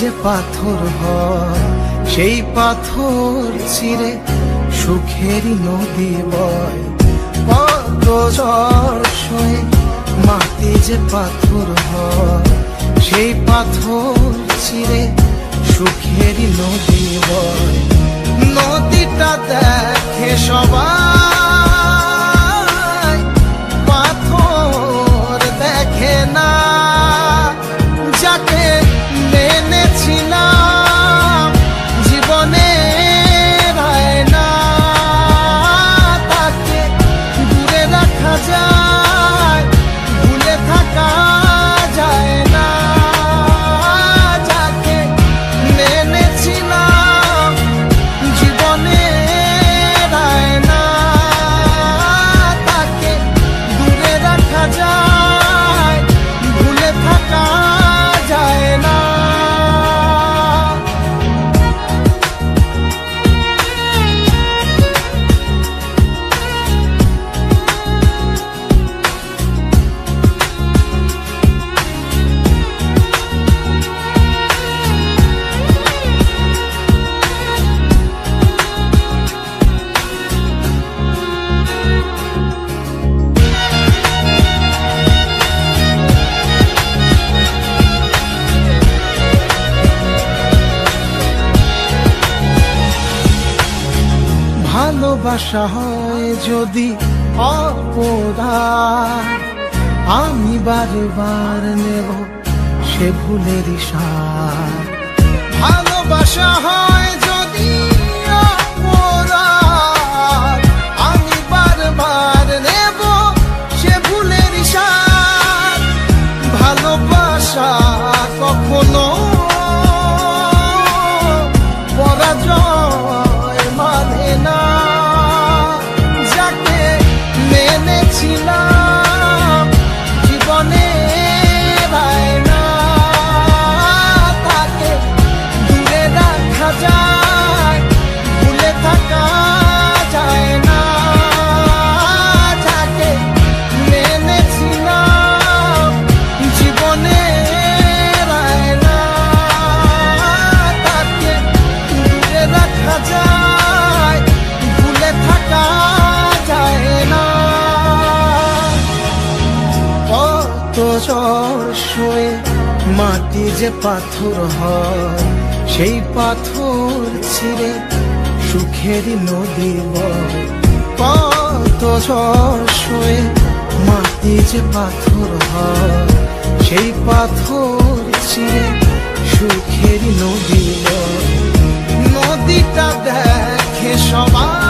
যে পাথর হয়, সেই পাথর চিরে সুখেরই নদী বয়। মাটি যে পাথর হয়, সেই পাথর চিরে সুখেরই নদী ভালোবাসা হয় যদি অপদা আমি বারে বার নেব সে ভুলের সার ভালোবাসা হয় পর শুয়ে মাটি যে পাথর হয়, সেই পাথর ছিঁড়ে সুখের নদী কত ঝড় শুয়ে মাটি যে পাথর হয়, সেই পাথর ছিঁড়ে সুখের নদী নদীটা দেখে সবাই